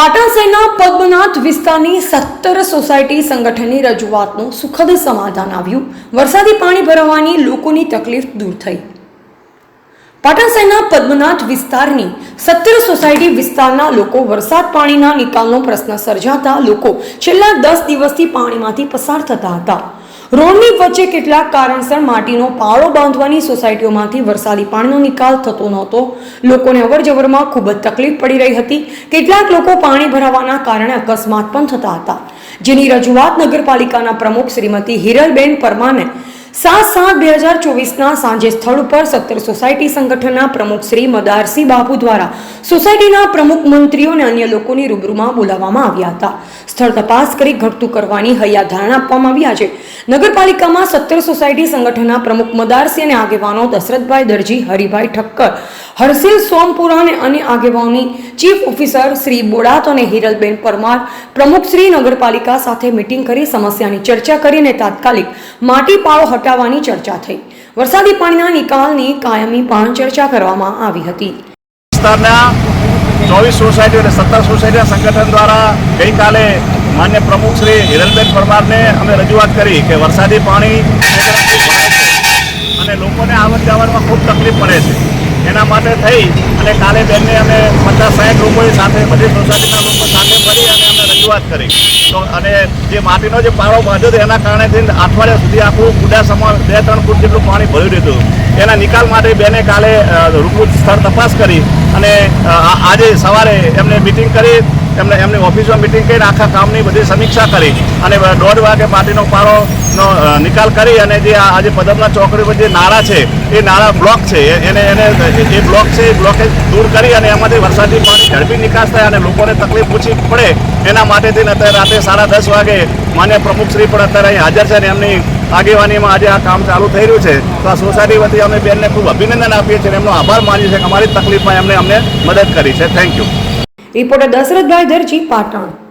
પાટણ શહેરના પદ્મનાથ વિસ્તારની સત્તર સોસાયટી સંગઠનની રજૂઆતનું સુખદ સમાધાન આવ્યું. વરસાદી પાણી ભરાવાની લોકોની તકલીફ દૂર થઈ. પાટણ શહેરના પદ્મનાથ વિસ્તારની સત્તર સોસાયટી વિસ્તારના લોકો વરસાદ પાણીના નિકાલનો પ્રશ્ન સર્જાતા લોકો છેલ્લા દસ દિવસથી પાણીમાંથી પસાર થતા હતા. રોડની વચ્ચે કેટલાક કારણસર માટીનો પાળો બાંધવાની સોસાયટીઓમાંથી વરસાદી પાણીનો નિકાલ થતો નહોતો. લોકોને અવરજવરમાં ખૂબ જ તકલીફ પડી રહી હતી. કેટલાક લોકો પાણી ભરાવાના કારણે અકસ્માત પણ થતા હતા. જેની રજૂઆત નગરપાલિકાના પ્રમુખ શ્રીમતી હિરલબેન પરમાને સાત સાત બે હજાર ચોવીસના સાંજે સ્થળ ઉપર સત્તર સોસાયટી સંગઠનના પ્રમુખ શ્રી મદારસિંહ બાપુ દ્વારા સોસાયટીના પ્રમુખ મંત્રીઓ અને અન્ય લોકોની રૂબરૂમાં બોલાવવામાં આવ્યા હતા. સ્થળ તપાસ કરી ઘટતું કરવાની હૈયાધારણા આપવામાં આવી છે નગરપાલિકામાં સત્તર સોસાયટી સંગઠનના પ્રમુખ મદારસિંહ અને આગેવાનો દશરથભાઈ દરજી, હરિભાઈ ઠક્કર, હરસિલ સોમપુરા અને અન્ય આગેવાનોની ચીફ ઓફિસર શ્રી બોડાત અને હિરલબેન પરમાર, પ્રમુખ શ્રી નગરપાલિકા સાથે મિટિંગ કરી સમસ્યાની ચર્ચા કરીને તાત્કાલિક માટી પાળો હટાવવાની ચર્ચા થઈ. વરસાદી પાણીના નિકાલની કાયમી પણ ચર્ચા કરવામાં આવી હતી. ચોવીસ સોસાયટી અને સત્તર સોસાયટીના સંગઠન દ્વારા ગઈકાલે માન્ય પ્રમુખ શ્રી હિરલબેન પરમારને અમે રજૂઆત કરી કે વરસાદી પાણી અને લોકોને આવત જવામાં ખૂબ તકલીફ પડે છે. એના માટે થઈ અને કાલે બેનને અમે પચાસ સાઠ લોકોની સાથે બધી સોસાયટીના લોકો સાથે મળી અને અમે રજૂઆત કરી. તો અને જે માટીનો જે પાળો બાંધ્યો હતો, એના કારણેથી અઠવાડિયા સુધી આખું કુડાસમાં બે, ત્રણ ફૂટ જેટલું પાણી ભર્યું રહેતું. એના નિકાલ માટે બેને કાલે રૂબરૂ સ્થળ તપાસ કરી અને આજે સવારે એમને મિટિંગ કરી, એમને, એમની ઓફિસમાં મિટિંગ કરીને આખા કામની બધી સમીક્ષા કરી અને દોઢ વાગે માટીનો પાળોનો અ, નિકાલ કરી અને જે આજે પદમના ચોકડી પર જે નાળા છે એ નાળા બ્લોક છે એને એને એ બ્લોક છે એ બ્લોકેજ દૂર કરી અને એમાંથી વરસાદી પાણી ઝડપી નિકાસ થાય અને લોકોને તકલીફ ઓછી પડે એના માટેથી અત્યારે રાતે સાડા દસ વાગે માન્ય પ્રમુખશ્રી પણ અત્યારે અહીં હાજર છે અને એમની આગેવાનીમાં આજે આ કામ ચાલુ થઈ રહ્યું છે. તો આ સોસાયટી વતી અમે બેનને ખૂબ અભિનંદન આપીએ છીએ અને એમનો આભાર માનીએ છીએ કે અમારી તકલીફમાં એમને અમને મદદ કરી છે. Thank you reporter Dashrathbhai Darji Patan.